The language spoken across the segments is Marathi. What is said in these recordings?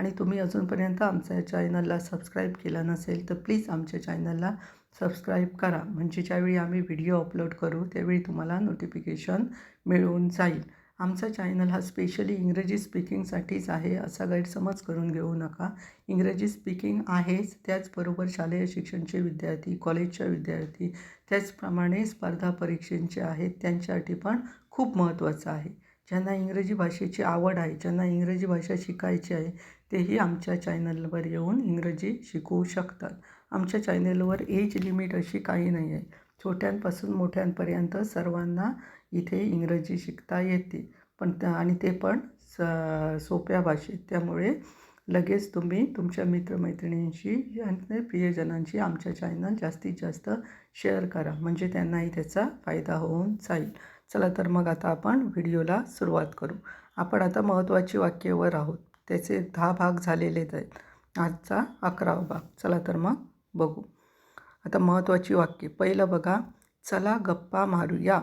आणि तुम्ही अजूनपर्यंत आमच्या चॅनलला सबस्क्राईब केला नसेल तर प्लीज आमच्या चॅनलला सबस्क्राईब करा. म्हणजे ज्यावेळी आम्ही व्हिडिओ अपलोड करू त्यावेळी तुम्हाला नोटिफिकेशन मिळून जाईल. आमचा चॅनल हा स्पेशली इंग्रजी स्पीकिंगसाठीच आहे असा गैरसमज करून घेऊ नका. इंग्रजी स्पीकिंग आहेच त्याचबरोबर शालेय शिक्षणचे विद्यार्थी कॉलेजच्या विद्यार्थी त्याचप्रमाणे स्पर्धा परीक्षेचे आहेत त्यांच्यासाठी पण खूप महत्त्वाचं आहे. ज्यांना इंग्रजी भाषेची आवड आहे ज्यांना इंग्रजी भाषा शिकायची आहे तेही आमच्या चॅनलवर येऊन इंग्रजी शिकवू शकतात. आमच्या चॅनलवर एज लिमिट अशी काही नाही आहे. छोट्यांपासून मोठ्यांपर्यंत सर्वांना इथे इंग्रजी शिकता येते. पण त्या आणि ते पण स सोप्या भाषेत. त्यामुळे लगेच तुम्ही तुमच्या मित्रमैत्रिणींशी आणि प्रियजनांशी आमच्या चॅनल जास्तीत जास्त शेअर करा. म्हणजे त्यांनाही त्याचा फायदा होऊन जाईल. चला तर मग आता आपण व्हिडिओला सुरुवात करू. आपण आता महत्त्वाची वाक्यवर आहोत. त्याचे दहा भाग झालेलेच आहेत. आजचा अकरावा भाग. चला तर मग बघू. आता महत्त्वाची वाक्य. पहिलं बघा. चला गप्पा मारूया.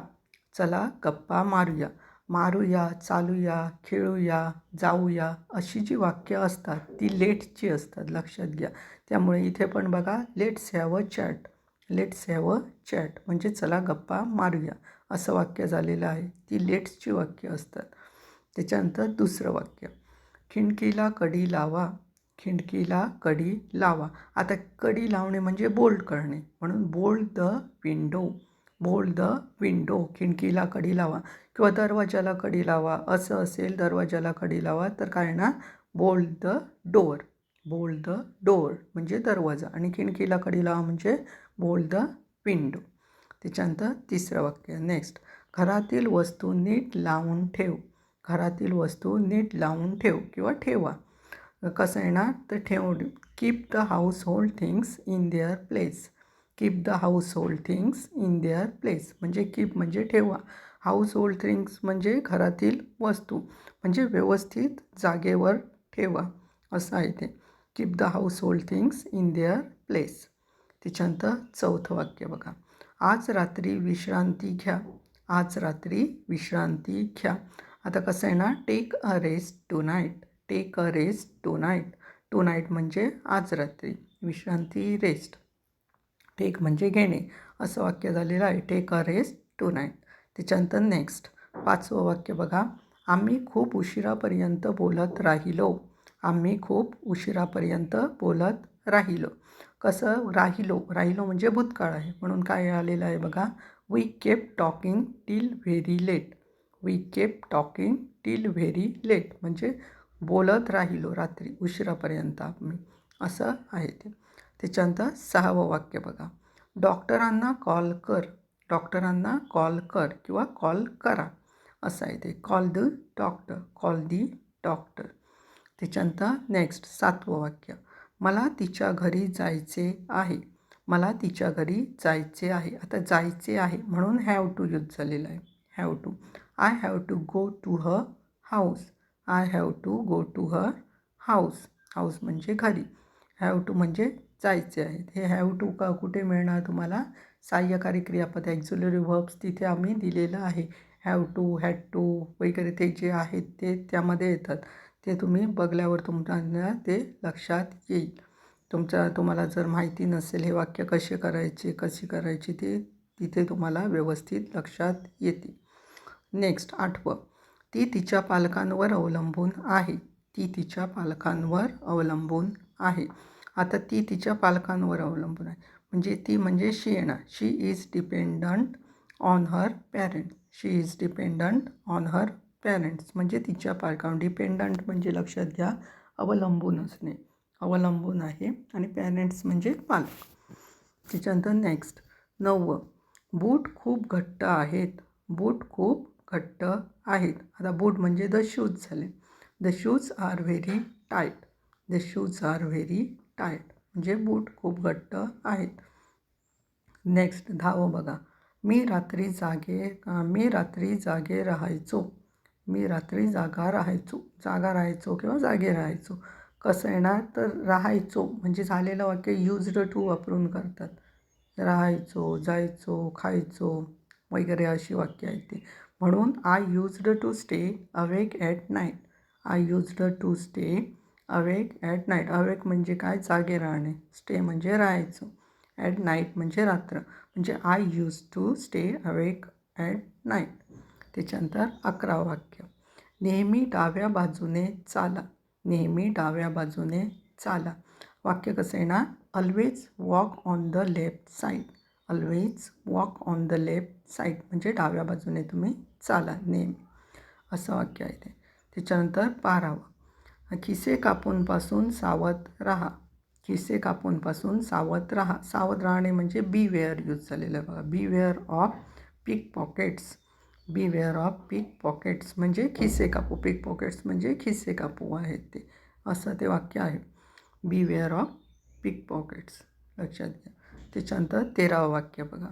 चला गप्पा मारूया. मारूया चालूया खेळूया जाऊया अशी जी वाक्य असतात ती लेटची असतात. लक्षात घ्या. त्यामुळे इथे पण बघा let's have a chat. Let's have a chat. म्हणजे चला गप्पा मारूया. असं वाक्य झालेलं आहे. ती लेट्सची वाक्य असतात. त्याच्यानंतर दुसरं वाक्य. खिंडकीला कडी लावा. खिंडकीला कडी लावा. आता कडी लावणे म्हणजे बोल्ड करणे. म्हणून bold the window. Bold the window. खिडकीला कडी लावा. किंवा दरवाजाला कडी लावा. असं असेल दरवाजाला कडी लावा तर काय ना bold the door. Bold the door म्हणजे दरवाजा. आणि खिडकीला कडी लावा म्हणजे बोल्ड द विंडो. त्याच्यानंतर तिसरं वाक्य नेक्स्ट घरातील वस्तू नीट लावून ठेव. घरातील वस्तू नीट लावून ठेव किंवा ठेवा. कसं येणार? तर ठेव. Keep the house hold things in their place keep the house hold things in their place म्हणजे कीप म्हणजे ठेवा. हाऊस होल्ड थिंग्स म्हणजे घरातील वस्तू. म्हणजे व्यवस्थित जागेवर ठेवा. असं आहे ते. Keep the house hold things in their place त्याच्यानंतर चौथं वाक्य बघा. आज रात्री विश्रांती घ्या. आज रात्री विश्रांती घ्या. आता कसं आहे ना take a rest tonight take a rest tonight tonight म्हणजे आज रात्री. विश्रांती रेस्ट टेक म्हणजे घेणे. असं वाक्य झालेलं आहे. Take a rest tonight त्याच्यानंतर नेक्स्ट पाचवं वाक्य बघा. आम्ही खूप उशिरापर्यंत बोलत राहिलो. आम्ही खूप उशिरापर्यंत बोलत राहिलो. कसं राहिलो राहिलो म्हणजे भूतकाळ आहे. म्हणून काय आलेलं आहे बघा. We kept talking till very late we kept talking till very late म्हणजे बोलत राहिलो रात्री उशिरापर्यंत आम्ही. असं आहे ते. त्याच्यानंतर सहावं वाक्य बघा. डॉक्टरांना कॉल कर. डॉक्टरांना कॉल कर किंवा कॉल करा. असं आहे ते. Call the doctor call the doctor त्याच्यानंतर नेक्स्ट सातवं वाक्य. मला तिच्या घरी जायचे आहे. मला तिच्या घरी जायचे आहे. आता जायचे आहे म्हणून हॅव टू यूज झालेलं आहे. Have to I have to go to her house I have to go to her house house म्हणजे घरी. हॅव टू म्हणजे जायचे आहे. हे हॅव टू का कुठे मिळणार तुम्हाला? सहाय्यकारी क्रियापद ॲक्झुलरी व्हर्ब्स तिथे आम्ही दिलेलं आहे. हॅव टू हॅड टू वगैरे ते जे आहेत ते त्यामध्ये येतात. ते तुम्ही बघल्यावर तुमच्या ते लक्षात येईल. तुमच्या तुम्हाला जर माहिती नसेल हे वाक्य कसे करायचे कशी करायची ते तिथे तुम्हाला व्यवस्थित लक्षात येते. नेक्स्ट आठवं. ती तिच्या पालकांवर अवलंबून आहे. ती तिच्या पालकांवर अवलंबून आहे. आता ती तिच्या पालकांवर अवलंबून आहे. म्हणजे ती म्हणजे शी येणार she is dependent on her parent she is dependent on her parents म्हणजे तिच्या पालकांवर डिपेंडंट म्हणजे लक्षात घ्या अवलंबून असणे. अवलंबून आहे आणि पॅरेंट्स म्हणजे पालक. त्याच्यानंतर नेक्स्ट नववं. बूट खूप घट्ट आहेत. बूट खूप घट्ट आहेत. आता बूट म्हणजे द शूज झाले. The shoes are very tight the shoes are very tight म्हणजे बूट खूप घट्ट आहेत. नेक्स्ट दहावं बघा. मी रात्री जागे मी रात्री जागे राहायचो. मी रात्री जागा राहायचो जागा राहायचो किंवा जागे राहायचो. कसं येणार तर राहायचो म्हणजे झालेलं वाक्य यूज्ड टू वापरून करतात. राहायचो जायचो खायचो वगैरे अशी वाक्य आहेत ती. म्हणून I used to stay awake at night I used to stay awake at night awake म्हणजे काय? जागे राहणे. स्टे म्हणजे राहायचो. ॲट नाईट म्हणजे रात्र. म्हणजे I use to stay awake at night त्याच्यानंतर अकरा वाक्य. नेहमी डाव्या बाजूने चाला. नेहमी डाव्या बाजूने चाला. वाक्य कसं येणार? Always walk on the left side always walk on the left side म्हणजे डाव्या बाजूने तुम्ही चाला नेहमी. असं वाक्य आहे ते. त्याच्यानंतर बारावं. खिसे कापूनपासून सावध राहा. खिसे कापूनपासून सावध राहा. सावध राहणे म्हणजे बी वेअर यूज झालेलं आहे बघा. Beware of pickpockets beware of pickpockets म्हणजे खिसे कापू. पिक पॉकेट्स म्हणजे खिसे कापू आहेत ते. असं ते वाक्य आहे. Beware of pickpockets लक्षात घ्या. त्याच्यानंतर तेरावं वाक्य बघा.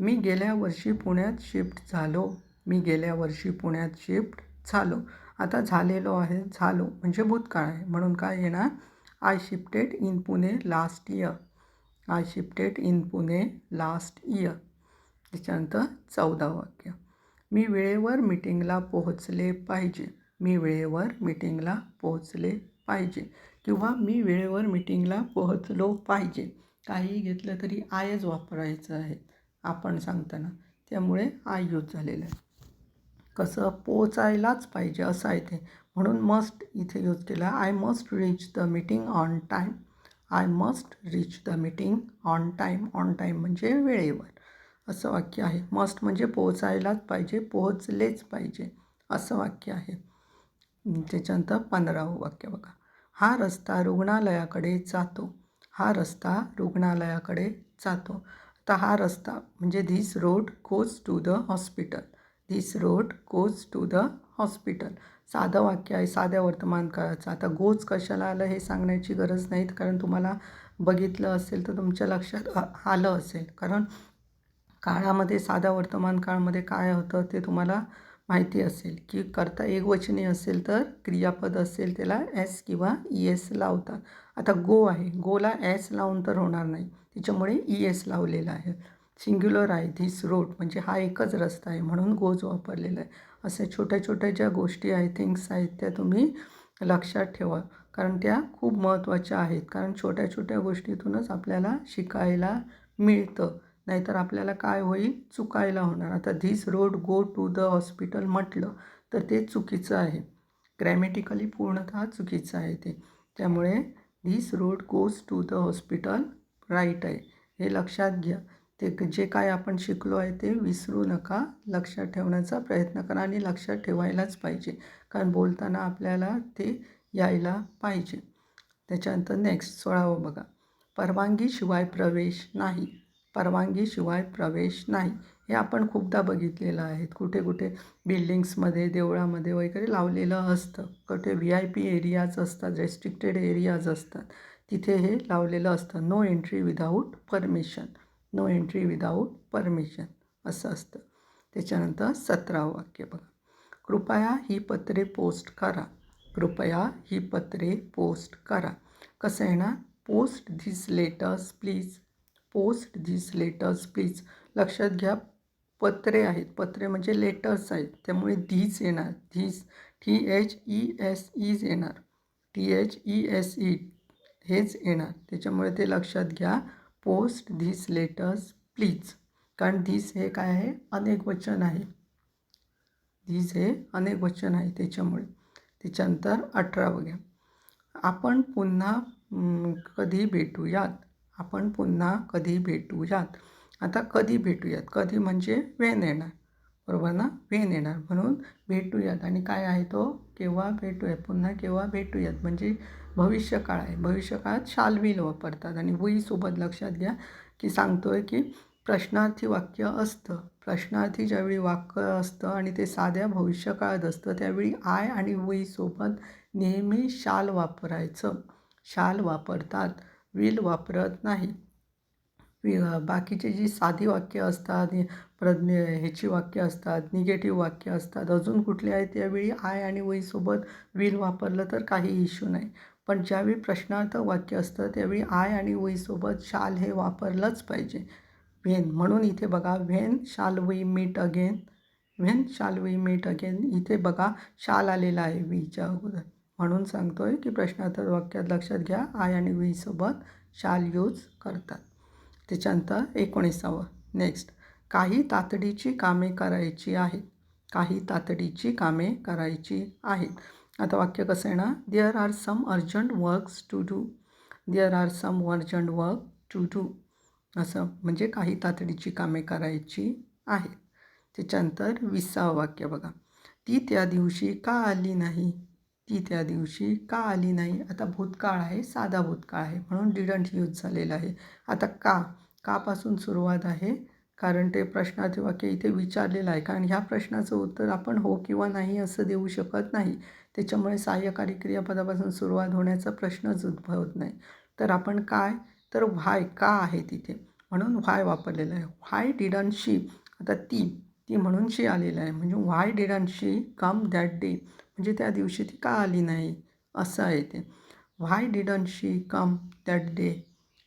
मी गेल्या वर्षी पुण्यात शिफ्ट झालो. मी गेल्या वर्षी पुण्यात शिफ्ट झालो. आता झालेलो आहे. झालो म्हणजे भूतकाळ आहे. म्हणून काय येणार? I shifted in Pune last year I shifted in Pune last year त्याच्यानंतर चौदा वाक्य. मी वेळेवर मीटिंगला पोहोचले पाहिजे. मी वेळेवर मीटिंगला पोहोचले पाहिजे किंवा मी वेळेवर मीटिंगला पोहोचलो पाहिजे. काही घेतलं तरी आयच वापरायचं आहे आपण सांगताना. त्यामुळे आय यूज झालेलं आहे. कसं पोचायलाच पाहिजे असं आहे ते. म्हणून मस्ट इथे यूज केला I must reach the meeting on time I must reach the meeting on time on time म्हणजे वेळेवर. असं वाक्य आहे. मस्ट म्हणजे पोहोचायलाच पाहिजे पोहोचलेच पाहिजे असं वाक्य आहे. त्याच्यानंतर पंधरावं वाक्य बघा. हा रस्ता रुग्णालयाकडे जातो. हा रस्ता रुग्णालयाकडे जातो. आता हा रस्ता म्हणजे this road goes to the hospital this road goes to the hospital साधं वाक्य आहे साध्या वर्तमान काळाचं. आता गोज कशाला आलं हे सांगण्याची गरज नाहीत कारण तुम्हाला बघितलं असेल तर तुमच्या लक्षात आलं असेल. कारण काळामध्ये साधा वर्तमान काळामध्ये काय होतं ते तुम्हाला माहिती असेल. की करता एकवचनी असेल तर क्रियापद असेल त्याला एस किंवा ई एस लावतात. आता गो आहे. गोला एस लावून तर होणार नाही. त्याच्यामुळे ई एस लावलेला आहे. सिंग्युलर आहे. धिस रोड म्हणजे हा एकच रस्ता आहे म्हणून गोज वापरलेला आहे. असे छोट्या छोट्या ज्या गोष्टी आहेत थिंग्स आहेत त्या तुम्ही लक्षात ठेवा. कारण त्या खूप महत्त्वाच्या आहेत. कारण छोट्या छोट्या गोष्टीतूनच आपल्याला शिकायला मिळतं. नाहीतर आपल्याला काय होईल? चुकायला होणार. आता this road go to the hospital म्हटलं तर ते चुकीचं आहे. ग्रॅमॅटिकली पूर्णतः चुकीचं आहे ते. त्यामुळे this road goes to the hospital right आहे. हे लक्षात घ्या. ते जे काय आपण शिकलो आहे ते विसरू नका. लक्षात ठेवण्याचा प्रयत्न करा आणि लक्षात ठेवायलाच पाहिजे. कारण बोलताना आपल्याला ते यायला पाहिजे. त्याच्यानंतर नेक्स्ट सोळावं बघा. परवानगीशिवाय प्रवेश नाही. परवानगीशिवाय प्रवेश नाही. हे आपण खूपदा बघितलेलं आहे. कुठे कुठे बिल्डिंग्समध्ये देवळामध्ये वगैरे लावलेलं असतं. कुठे व्ही आय पी एरियाज असतात रेस्ट्रिक्टेड एरियाज असतात. तिथे हे लावलेलं असतं. No entry without permission no entry without permission असं असतं. त्याच्यानंतर सतरावं वाक्य बघा. कृपया ही पत्रे पोस्ट करा. कृपया ही पत्रे पोस्ट करा. कसं येणार? Post this letters please post this letters please. लक्षात घ्या पत्रे आहेत. पत्रे म्हणजे लेटर्स आहेत. त्यामुळे धीच येणार. This T H E S is येणार. T H E S E हेच येणार. त्याच्यामुळे ते लक्षात घ्या. Post this letters please. कारण धिस हे काय आहे? अनेक वचन आहे. धीज हे अनेक वचन आहे त्याच्यामुळे. त्याच्यानंतर अठरावं घ्या. आपण पुन्हा कधी भेटूयात? आपण पुन्हा कधी भेटूयात आता कधी भेटूयात? कधी म्हणजे वेन येणार बरोबर ना? वेन येणार म्हणून भेटूयात. आणि काय आहे तो? केव्हा भेटूयात? पुन्हा केव्हा भेटूयात? म्हणजे भविष्यकाळ आहे. भविष्यकाळात शाल विल वापरतात आणि वहीसोबत लक्षात घ्या की सांगतोय की प्रश्नार्थी वाक्य असतं. प्रश्नार्थी ज्यावेळी वाक्य असतं आणि ते साध्या भविष्यकाळात असतं त्यावेळी आय आणि वहीसोबत नेहमी शाल वापरायचं. शाल वापरतात. विल वापरत नाही. वि बाकीचे जी साधी वाक्य असतात प्रज्ञ ह्याची वाक्य असतात निगेटिव्ह वाक्य असतात अजून कुठले आहे त्यावेळी आय आणि वहीसोबत विल वापरलं तर काही इश्यू नाही. पण ज्यावेळी प्रश्नार्थ वाक्य असतं त्यावेळी आय आणि वहीसोबत शाल हे वापरलंच पाहिजे. व्हेन म्हणून इथे बघा when shall we meet again when shall we meet again इथे बघा शाल आलेला आहे वीच्या अगोदर. म्हणून सांगतोय की प्रश्नार्थक वाक्यात लक्षात घ्या आय आणि वीसोबत शाल यूज करतात. त्याच्यानंतर एकोणीसावं नेक्स्ट काही तातडीची कामे करायची आहेत. काही तातडीची कामे करायची आहेत. आता वाक्य कसं आहे ना there are some urgent works to do there are some urgent work to do असं म्हणजे काही तातडीची कामे करायची आहेत. त्याच्यानंतर विसावं वाक्य बघा. ती त्या दिवशी का आली नाही? ती त्या दिवशी का आली नाही? आता भूतकाळ आहे साधा भूतकाळ आहे. म्हणून डिडंट यूज झालेला आहे. आता का? कापासून सुरुवात आहे. कारण ते प्रश्नाचे वाक्य इथे विचारलेलं आहे. कारण ह्या प्रश्नाचं उत्तर आपण हो किंवा नाही असं देऊ शकत नाही. त्याच्यामुळे सहाय्यकारी क्रियापदापासून सुरुवात होण्याचा प्रश्नच उद्भवत नाही. तर आपण काय? तर व्हाय का आहे तिथे? म्हणून व्हाय वापरलेलं आहे. व्हाय डिडन शी आता ती ती म्हणून शी आलेलं आहे. म्हणजे why didn't she come that day. म्हणजे त्या दिवशी ती का आली नाही? असं आहे ते. Why didn't she come that day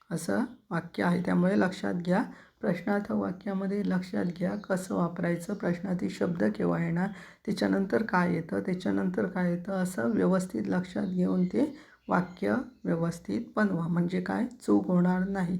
असं वाक्य आहे. त्यामुळे लक्षात घ्या. प्रश्नार्थ वाक्यामध्ये लक्षात घ्या कसं वापरायचं प्रश्नार्थी शब्द केव्हा येणार त्याच्यानंतर काय येतं त्याच्यानंतर काय येतं असं व्यवस्थित लक्षात घेऊन ते वाक्य व्यवस्थित बनवा. म्हणजे काय? चूक होणार नाही.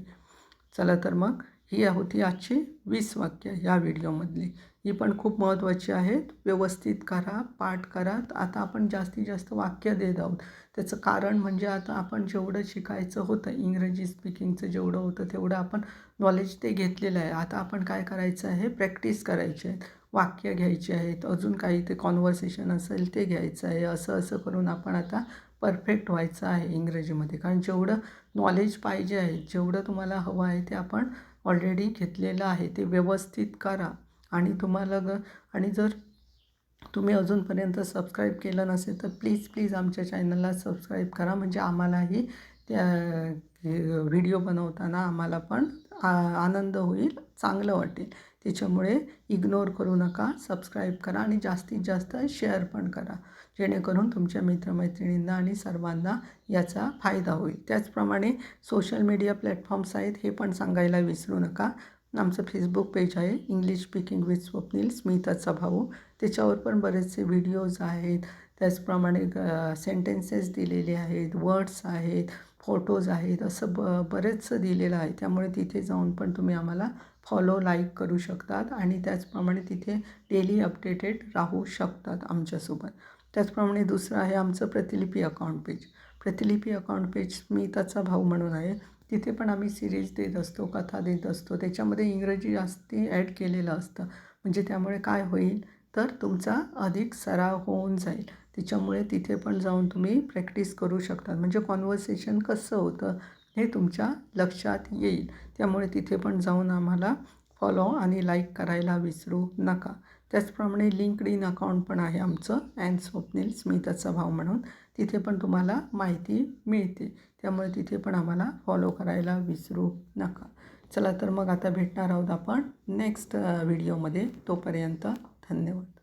चला तर मग ही होती आजची वीस वाक्य या व्हिडिओमधली. ही पण खूप महत्त्वाची आहेत. व्यवस्थित करा पाठ करा. आता आपण जास्तीत जास्त वाक्य देत आहोत. त्याचं कारण म्हणजे आता आपण जेवढं शिकायचं होतं इंग्रजी स्पीकिंगचं जेवढं होतं तेवढं आपण नॉलेज ते घेतलेलं आहे. आता आपण काय करायचं आहे? प्रॅक्टिस करायची आहे. वाक्य घ्यायची आहेत. अजून काही ते कॉन्व्हर्सेशन असेल ते घ्यायचं आहे. असं असं करून आपण आता परफेक्ट व्हायचं आहे इंग्रजीमध्ये. कारण जेवढं नॉलेज पाहिजे आहे जेवढं तुम्हाला हवं आहे ते आपण ऑलरेडी घेतलेलं आहे. ते व्यवस्थित करा. आणि तुम्हाला ग आणि जर तुम्ही अजूनपर्यंत सबस्क्राईब केलं नसेल तर प्लीज प्लीज आमच्या चॅनलला सबस्क्राईब करा. म्हणजे आम्हालाही त्या व्हिडिओ बनवताना आम्हाला पण आ- आनंद होईल चांगलं वाटेल. त्याच्यामुळे इग्नोर करू नका सबस्क्राईब करा आणि जास्तीत जास्त शेअर पण करा. जेणेकरून तुमच्या मित्रमैत्रिणींना आणि सर्वांना याचा फायदा होईल. त्याचप्रमाणे सोशल मीडिया प्लॅटफॉर्म्स आहेत हे पण सांगायला विसरू नका. आमचं फेसबुक पेज आहे. इंग्लिश स्पीकिंग विथ स्वप्नील स्मिताचा भाऊ त्याच्यावर पण बरेचसे व्हिडिओज आहेत. त्याचप्रमाणे सेंटेन्सेस दिलेले आहेत वर्ड्स आहेत फोटोज आहेत. असं ब बरेचसं दिलेलं आहे. त्यामुळे तिथे जाऊन पण तुम्ही आम्हाला फॉलो लाईक करू शकतात आणि त्याचप्रमाणे तिथे डेली अपडेटेड राहू शकतात आमच्यासोबत. त्याचप्रमाणे दुसरं आहे आमचं Pratilipi account page Pratilipi account page स्मिताचा भाऊ म्हणून आहे. तिथे पण आम्ही सिरीज देत असतो कथा देत असतो. त्याच्यामध्ये इंग्रजी जास्ती ॲड केलेलं असतं. म्हणजे त्यामुळे काय होईल? तर तुमचा अधिक सराव होऊन जाईल. त्याच्यामुळे तिथे पण जाऊन तुम्ही प्रॅक्टिस करू शकता म्हणजे कॉन्व्हर्सेशन कसं होतं हे तुमच्या लक्षात येईल. त्यामुळे तिथे पण जाऊन आम्हाला फॉलो आणि लाईक करायला विसरू नका. त्याचप्रमाणे लिंकड इन अकाउंट पण आहे आमचं. अँड स्वप्नील स्मिताचा भाव म्हणून. तिथे पण तुम्हाला माहिती मिळते. त्यामुळे तिथे पण आम्हाला फॉलो करायला विसरू नका. चला तर मग आता भेटणार आहोत आपण नेक्स्ट व्हिडिओमध्ये तोपर्यंत धन्यवाद.